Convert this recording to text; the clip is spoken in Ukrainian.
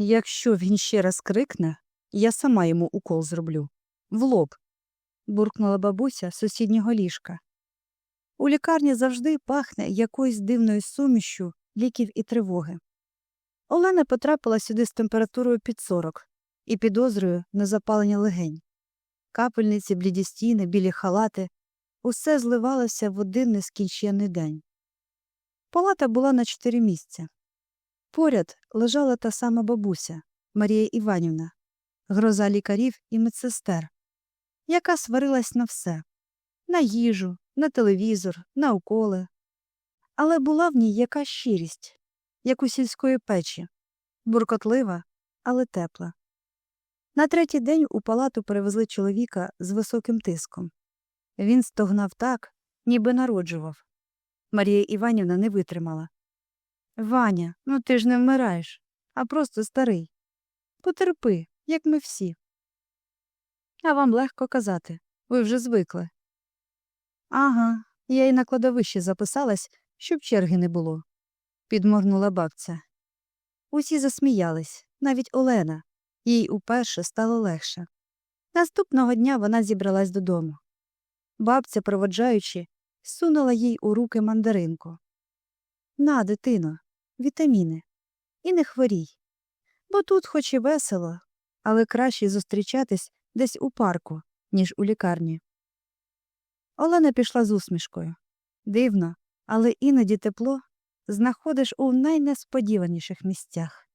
Якщо він ще раз крикне, я сама йому укол зроблю. В лоб. буркнула бабуся з сусіднього ліжка. У лікарні завжди пахне якоюсь дивною сумішю ліків і тривоги. Олена потрапила сюди з температурою під 40 і підозрою на запалення легень. Капельниці, бліді стіни, білі халати усе зливалося в один нескінченний день. Палата була на чотири місця. Поряд лежала та сама бабуся Марія Іванівна, гроза лікарів і медсестер, яка сварилась на все на їжу, на телевізор, на уколи. Але була в ній якась щирість, як у сільської печі, буркотлива, але тепла. На третій день у палату перевезли чоловіка з високим тиском. Він стогнав так, ніби народжував. Марія Іванівна не витримала. Ваня, ну ти ж не вмираєш, а просто старий. Потерпи, як ми всі. А вам легко казати, ви вже звикли. Ага, я й на кладовище записалась, щоб черги не було, підморгнула бабця. Усі засміялись, навіть Олена. Їй уперше стало легше. Наступного дня вона зібралась додому. Бабця, проводжаючи, сунула їй у руки мандаринку. На, дитино, вітаміни. І не хворій. Бо тут хоч і весело, але краще зустрічатись десь у парку, ніж у лікарні. Олена пішла з усмішкою. Дивно, але іноді тепло знаходиш у найнесподіваніших місцях.